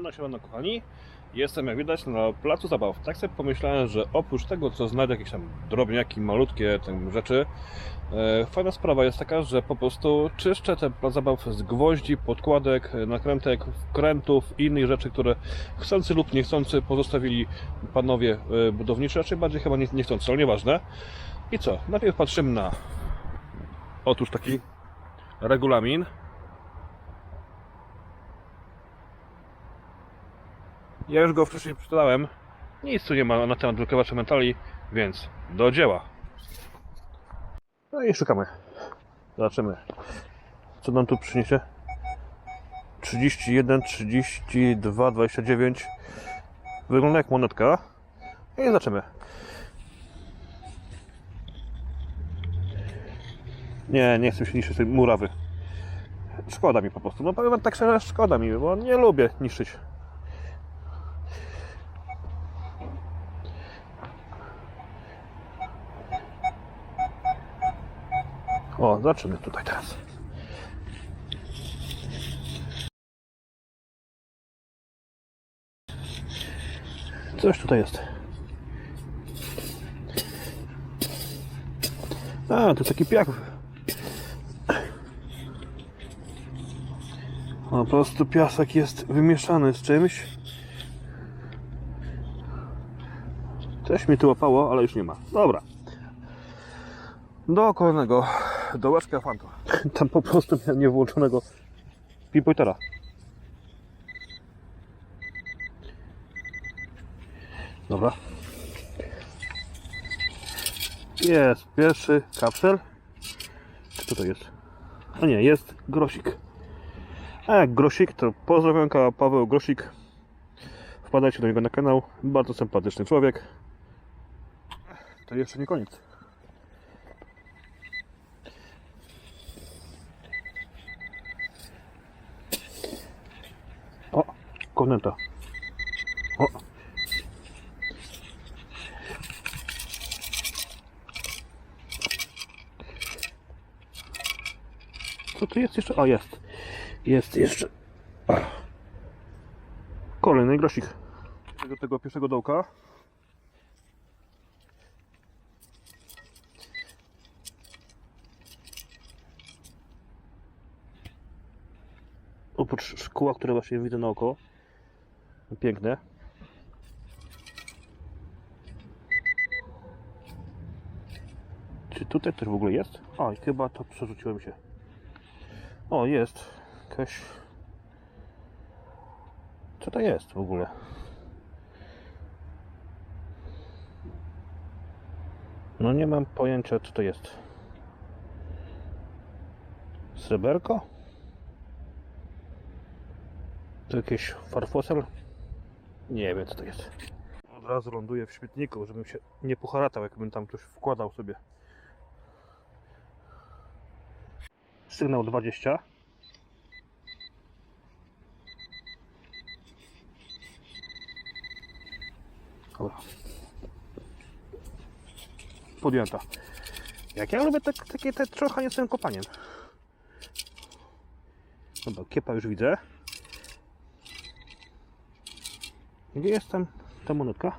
Siemano, siemano kochani. Jestem jak widać na placu zabaw. Tak sobie pomyślałem, że oprócz tego co znajdę jakieś tam drobniaki, malutkie tam rzeczy, e, fajna sprawa jest taka, że po prostu czyszczę ten plac zabaw z gwoździ, podkładek, nakrętek, wkrętów i innych rzeczy, które chcący lub niechcący pozostawili panowie e, budowniczy, raczej bardziej chyba nie, niechcący, ale nieważne. I co? Najpierw patrzymy na otóż taki regulamin. Ja już go wcześniej przeczytałem. Nic tu nie ma na temat wykrywaczy metali, więc do dzieła. No i szukamy. Zobaczymy, co nam tu przyniesie. 31, 32, 29. Wygląda jak monetka. I zobaczymy. Nie, nie chcę się niszczyć tej murawy. Szkoda mi po prostu. No powiem tak szczerze, szkoda mi, bo nie lubię niszczyć O, zobaczymy tutaj teraz. Coś tutaj jest. A, to taki piach. Po prostu piasek jest wymieszany z czymś. Coś mi tu łapało, ale już nie ma. Dobra. Do kolejnego dołeczka fanto. Tam po prostu miałem niewłączonego pinpointera. Dobra. Jest pierwszy kapsel. Co to jest? A nie, jest grosik. A jak grosik, to pozdrowionka Paweł Grosik. Wpadajcie do niego na kanał. Bardzo sympatyczny człowiek. To jeszcze nie koniec. O, korneta. O. Co tu jest jeszcze? O, jest. Jest jeszcze. Kolejny grosik. Do tego pierwszego dołka. oprócz szkła, które właśnie widzę naokoło. Piękne. Czy tutaj też w ogóle jest? O, i chyba to przerzuciłem się. O, jest. Jakaś... Co to jest w ogóle? No nie mam pojęcia co to jest. Sreberko? To jakiś farfosel? Nie wiem co to jest. Od razu ląduję w śmietniku, żebym się nie poharatał, jakbym tam coś wkładał sobie. Sygnał 20. Dobra. Podjęta. Jak ja lubię tak, takie te trochę tym kopaniem. Dobra, kiepa już widzę. Gdzie jest tam ta monetka?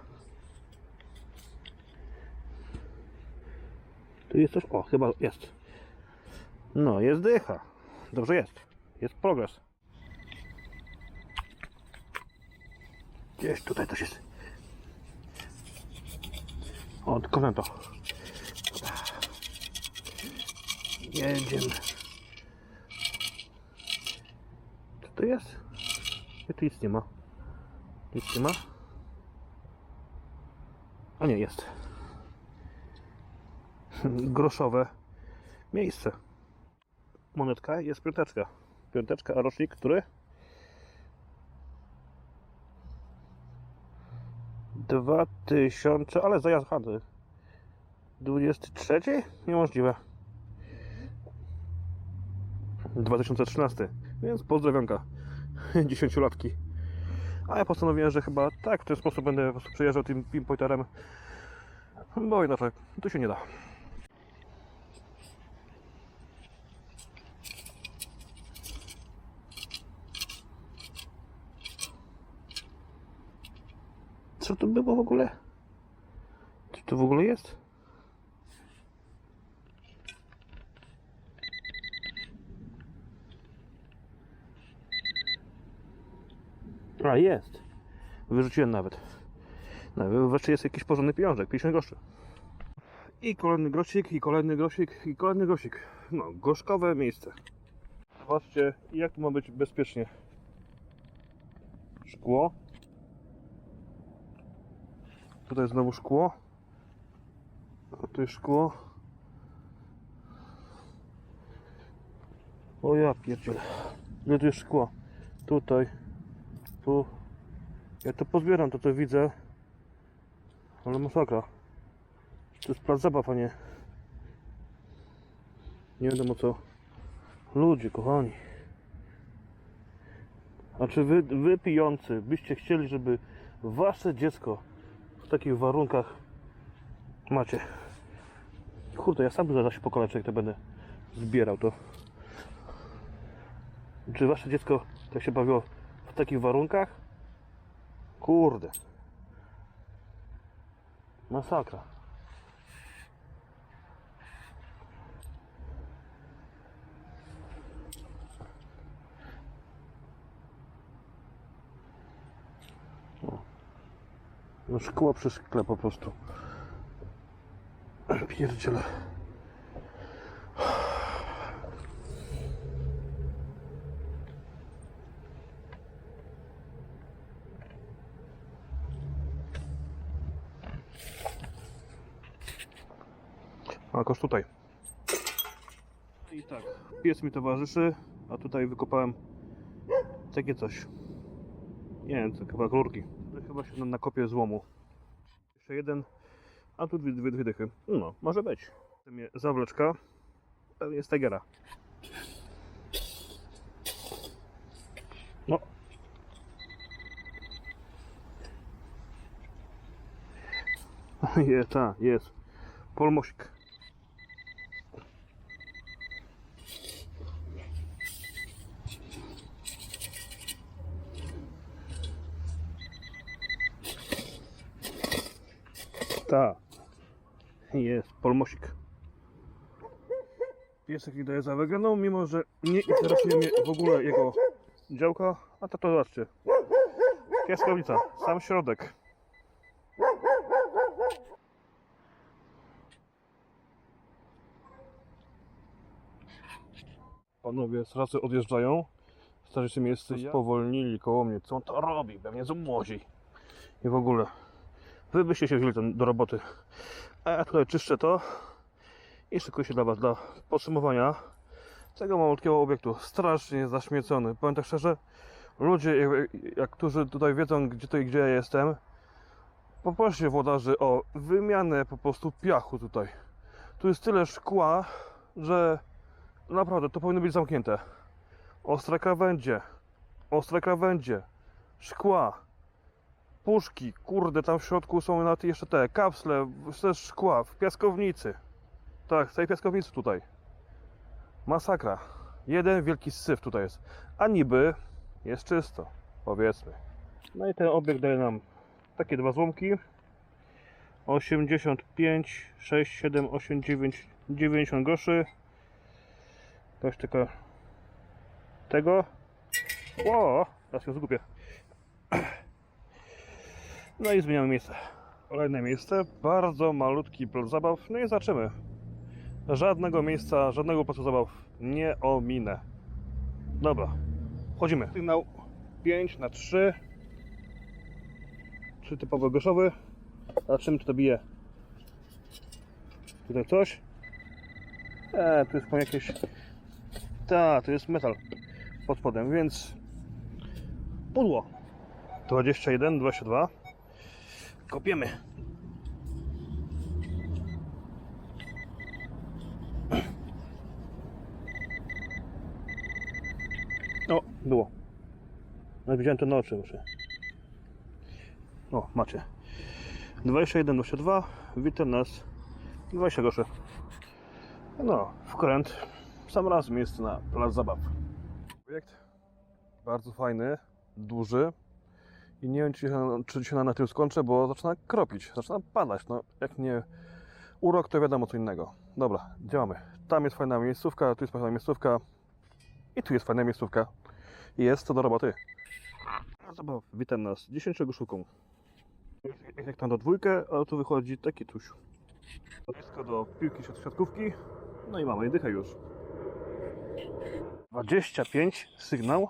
Tu jest coś. O, chyba jest. No, jest dycha. Dobrze jest. Jest progres. Gdzieś tutaj coś jest. O, konento. Jedziemy. Co to jest? Tu nic nie ma. Nic nie ma? A nie, jest. Groszowe miejsce. Monetka jest piąteczka. Piąteczka, a rocznik, który? 2000, ale zajazd handel. 23? Niemożliwe. 2013. Więc pozdrowionka. Dziesięciolatki ale postanowiłem, że chyba tak w ten sposób będę po prostu przejeżdżał tym pinpointerem, bo inaczej to się nie da. Co to było w ogóle? Czy to w ogóle jest? A jest. Wyrzuciłem nawet. No, wreszcie jest jakiś porządny pieniążek, 50 groszy. I kolejny grosik, i kolejny grosik, i kolejny grosik. No, gorzkowe miejsce. Zobaczcie, jak tu ma być bezpiecznie. Szkło. Tutaj znowu szkło. A tu jest szkło. O ja pierdzielę. Ile tu jest szkło? Tutaj. Tu. Ja to pozbieram, to co widzę. Ale masakra. To jest plac zabaw, a nie... Nie wiadomo co. Ludzie, kochani. A czy wy, wy pijący byście chcieli, żeby wasze dziecko w takich warunkach macie? Kurde, ja sam zaraz się pokoleczę, jak to będę zbierał to. Czy wasze dziecko tak się bawiło w takich warunkach? Kurde. Masakra. No szkło przy szkle po prostu. Pierdziele. A jakoś tutaj. I tak, pies mi towarzyszy, a tutaj wykopałem takie coś. Nie wiem, to chyba rurki. Chyba się na- nakopie złomu. Jeszcze jeden, a tu dwie, dwie, dwie dychy. No, może być. Mnie zawleczka, pewnie z Tigera. No. Je, ta, jest. Polmosik. Ta. Jest, polmosik. Piesek mi daje za wygraną, mimo że nie interesuje mnie w ogóle jego działka. A to to zobaczcie. Piaskownica, sam środek. Panowie z razy odjeżdżają. Starsi miejsce spowolnili koło mnie. Co on to robi? We mnie zmłozi. I w ogóle. Wy byście się wzięli do roboty. A ja tutaj czyszczę to i szykuję się dla Was dla podsumowania tego malutkiego obiektu. Strasznie zaśmiecony. Powiem tak szczerze, ludzie, jak, jak którzy tutaj wiedzą, gdzie to i gdzie ja jestem, poproście włodarzy o wymianę po prostu piachu tutaj. Tu jest tyle szkła, że naprawdę to powinno być zamknięte. Ostre krawędzie, ostre krawędzie, szkła, puszki, kurde, tam w środku są nawet jeszcze te kapsle ze szkła w piaskownicy. Tak, w tej piaskownicy tutaj. Masakra. Jeden wielki syf tutaj jest. A niby jest czysto, powiedzmy. No i ten obiekt daje nam takie dwa złomki. 85, 6, 7, 8, 9, 90 groszy. Coś tylko tego. O, teraz się zgubię. No i zmieniamy miejsce. Kolejne miejsce, bardzo malutki plac zabaw. No i zobaczymy. Żadnego miejsca, żadnego placu zabaw nie ominę. Dobra, wchodzimy. Sygnał 5 na 3. 3 typowy goszowy. Zobaczymy, czy to bije. Tutaj coś. Eee, tu jest po jakieś... Ta, to jest metal pod spodem, więc... Pudło. 21, 22. Kopiemy. O, było. No widziałem to na oczy muszę. O, macie. 21, 22. Witam nas. 20 groszy. No, wkręt. Sam raz miejsce na plac zabaw. Projekt bardzo fajny, duży I nie wiem, czy się, czy się na tym skończę, bo zaczyna kropić, zaczyna padać. No, jak nie urok, to wiadomo co innego. Dobra, działamy. Tam jest fajna miejscówka, tu jest fajna miejscówka i tu jest fajna miejscówka. Jest co do roboty. Zabaw, witam nas 10 sztuką. Jak, tam do dwójkę, ale tu wychodzi taki tuś. Blisko do piłki siat- siatkówki. No i mamy dychę już. 25 sygnał.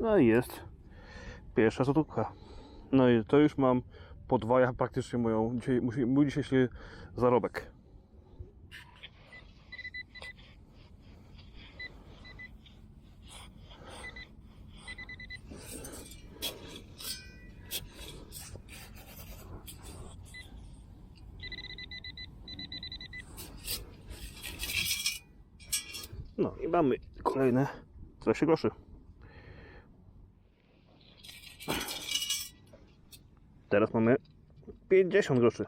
No i jest pierwsza złotówka. No i to już mam podwaja praktycznie moją, dzisiaj, mój dzisiejszy zarobek. Mamy kolejne 20 groszy. Teraz mamy 50 groszy.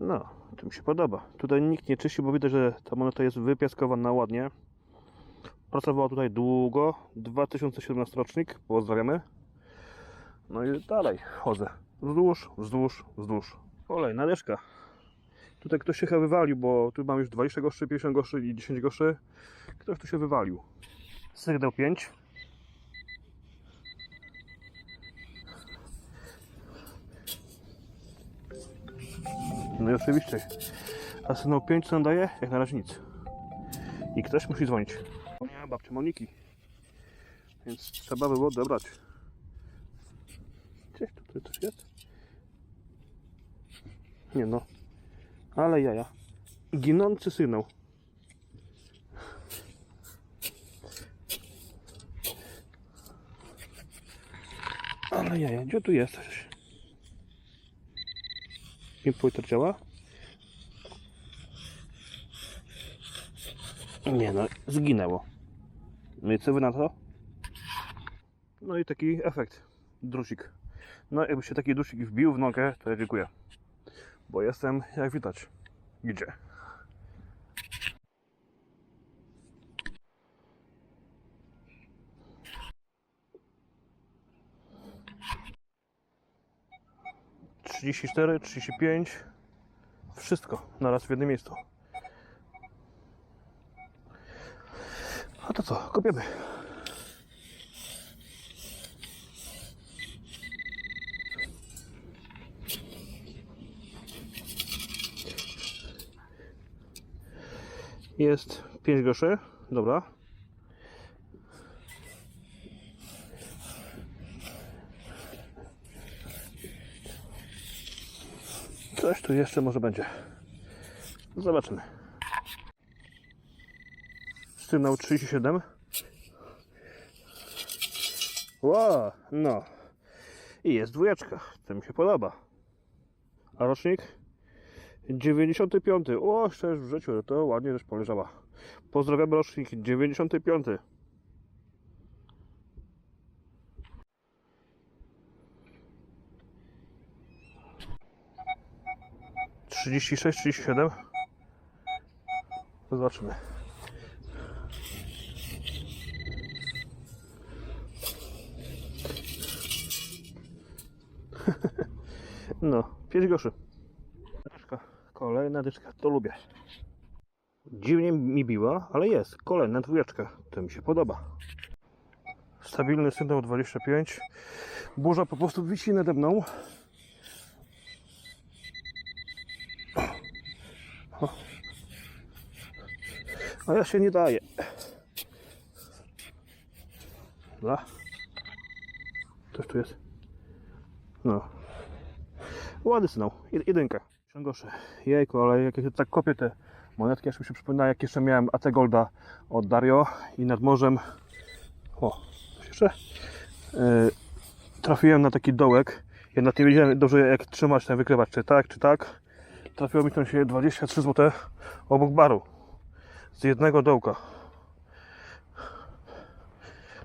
No, to mi się podoba. Tutaj nikt nie czyści, bo widać, że ta moneta jest wypiaskowana ładnie. Pracowała tutaj długo. 2017 rocznik. Pozdrawiamy. No i dalej chodzę. Wzdłuż, wzdłuż, wzdłuż. Kolejna deszka. Tutaj ktoś się chyba wywalił, bo tu mam już 20 groszy, 50 groszy i 10 groszy. Ktoś tu się wywalił. Sygnał 5. No i oczywiście. A sygnał 5 co daje? Jak na razie nic. I ktoś musi dzwonić. Nie ma babci Moniki. Więc trzeba było odebrać. Gdzieś tutaj coś jest? Nie no. Ale jaja. Ginący sygnał. Ale jaja, gdzie tu jesteś? Impulter działa? Nie no, zginęło. No i co wy na to? No i taki efekt. Drusik. No jakby się taki drusik wbił w nogę, to ja dziękuję. Bo jestem, jak widać, gdzie. Trzydzieści cztery, trzydzieści pięć. Wszystko naraz w jednym miejscu. A to co? Kopiemy. Jest 5 groszy. Dobra. Coś tu jeszcze może będzie. Zobaczymy. Sygnał 37. Ło, no. I jest dwójeczka. To mi się podoba. A rocznik? 95. O, jeszcze w życiu, to ładnie też poleżała. Pozdrawiam rocznik 95. Trzydzieści sześć, trzydzieści siedem. Zobaczymy. No, 5 groszy. Kolejna dyszka, to lubię. Dziwnie mi biła, ale jest. Kolejna dwójeczka. To mi się podoba. Stabilny sygnał 25. Burza po prostu wisi nade mną. A ja się nie daję. Dobra. Coś tu jest. No. Ładny sygnał. Jed- Jedynka. Ciągosze. Jejku, ale jak ja tak kopię te monetki, aż mi się przypomina, jak jeszcze miałem AT Golda od Dario i nad morzem. O, jeszcze? Yy, trafiłem na taki dołek. Nawet nie wiedziałem dobrze jak trzymać ten wykrywacz, czy tak, czy tak. Trafiło mi tam się 23 zł obok baru. Z jednego dołka.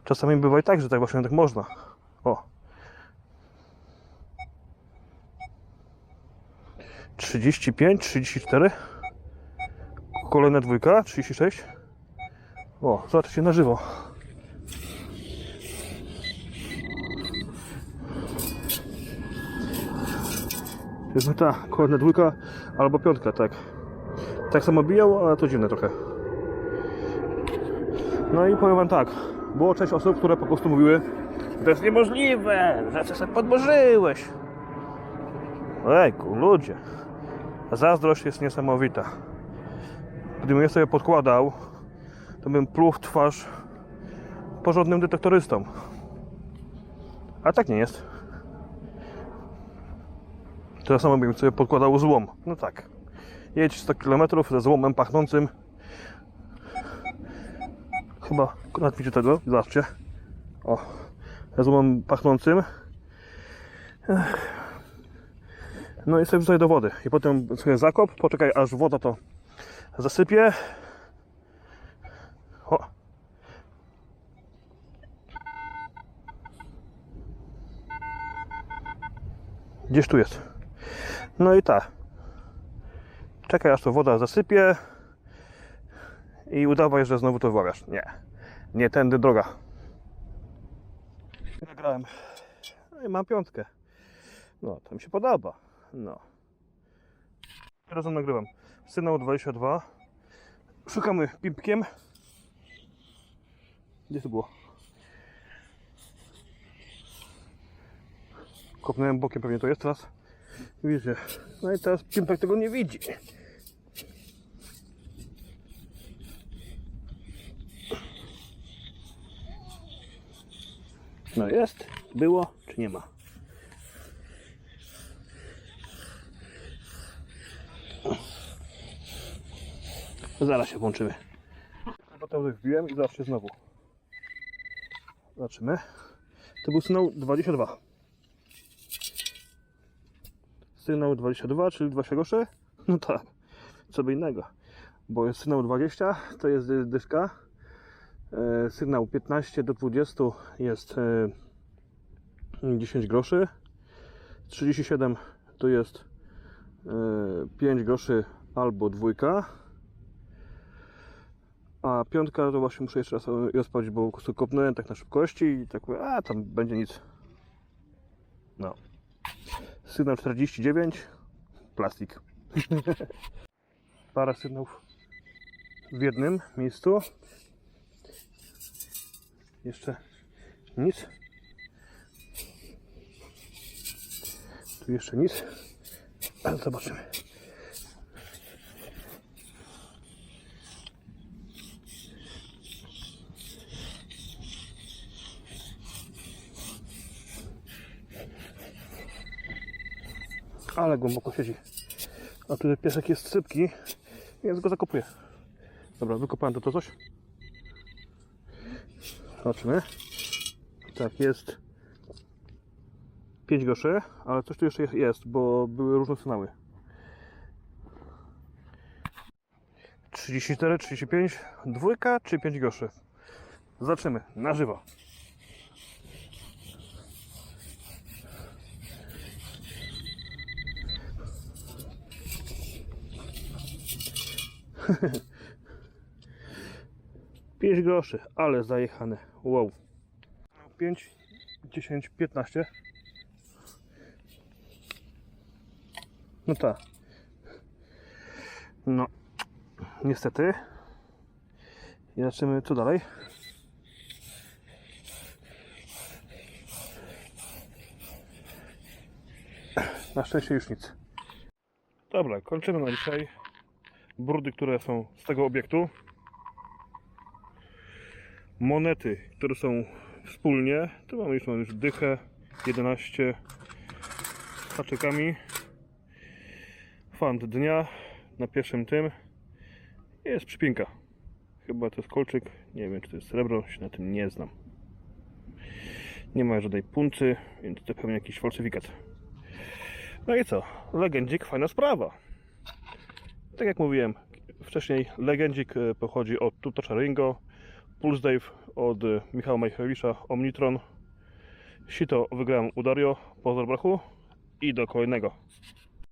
Czasami bywa i tak, że tak właśnie tak można. O. 35, 34. Kolejna dwójka, 36. O, zobaczcie na żywo. Jest ta kolejna dwójka albo piątka, tak. Tak samo bijał, ale to dziwne trochę. No i powiem wam tak, było część osób, które po prostu mówiły, to jest niemożliwe, że ty sobie podłożyłeś. Ejku, ludzie. Zazdrość jest niesamowita. Gdybym ja sobie podkładał, to bym pluł twarz porządnym detektorystom. A tak nie jest. Tyle samo bym sobie podkładał złom. No tak. Jedź 100 km ze złomem pachnącym. Chyba nawet widzicie tego, zobaczcie. O, ze złomem pachnącym. Ech. No i sobie wrzucaj do wody. I potem sobie zakop, poczekaj aż woda to zasypie. O. Gdzieś tu jest. No i tak. Czekaj aż to woda zasypie i udawaj, że znowu to wyławiasz. Nie. Nie tędy droga. Nagrałem. No i mam piątkę. No, to mi się podoba. No. Teraz nagrywam. Sygnał 22. Szukamy pipkiem. Gdzie to było? Kopnąłem bokiem, pewnie to jest teraz. Widzicie. No i teraz pimpek tego nie widzi. No jest, było, czy nie ma? Zaraz się włączymy. Potem wbiłem i zobaczcie znowu. Zobaczymy. To był sygnał 22. Sygnał 22, czyli 20 groszy? No tak, co by innego. Bo jest sygnał 20, to jest dy- dyszka. E, Sygnał 15 do 20 jest e, 10 groszy. 37 to jest e, 5 groszy albo dwójka. A piątka to właśnie muszę jeszcze raz rozpalić, bo kopnąłem tak na szybkości i tak mówię, a tam będzie nic. No. Sygnał 49, plastik. Parę sygnałów w jednym miejscu. Jeszcze nic. Tu jeszcze nic. Zobaczymy. Ale głęboko siedzi. A tutaj piesek jest sypki, więc go zakopuję. Dobra, wykopałem to, to coś. Zobaczymy. Tak, jest 5 groszy, ale coś tu jeszcze jest- bo były różne sygnały. 34, 35, dwójka czy 5 groszy? Zobaczymy, na żywo. Pięć groszy, ale zajechane. Wow. 5, 10, 15. No tak. No. Niestety. I zobaczymy co dalej. Na szczęście już nic. Dobra, kończymy na dzisiaj. Brudy, które są z tego obiektu. Monety, które są wspólnie. Tu mamy już, mamy już dychę 11 z haczykami. Fant dnia na pierwszym tym. Jest przypinka. Chyba to jest kolczyk. Nie wiem, czy to jest srebro, się na tym nie znam. Nie ma żadnej puncy, więc to pewnie jakiś falsyfikat. No i co? Legendzik, fajna sprawa. Tak jak mówiłem wcześniej, Legendzik e, pochodzi od Tutosza Ringo, Pulse Dave od e, Michała Majchowicza, Omnitron. Sito wygrałem u Dario, pozdro brachu i do kolejnego.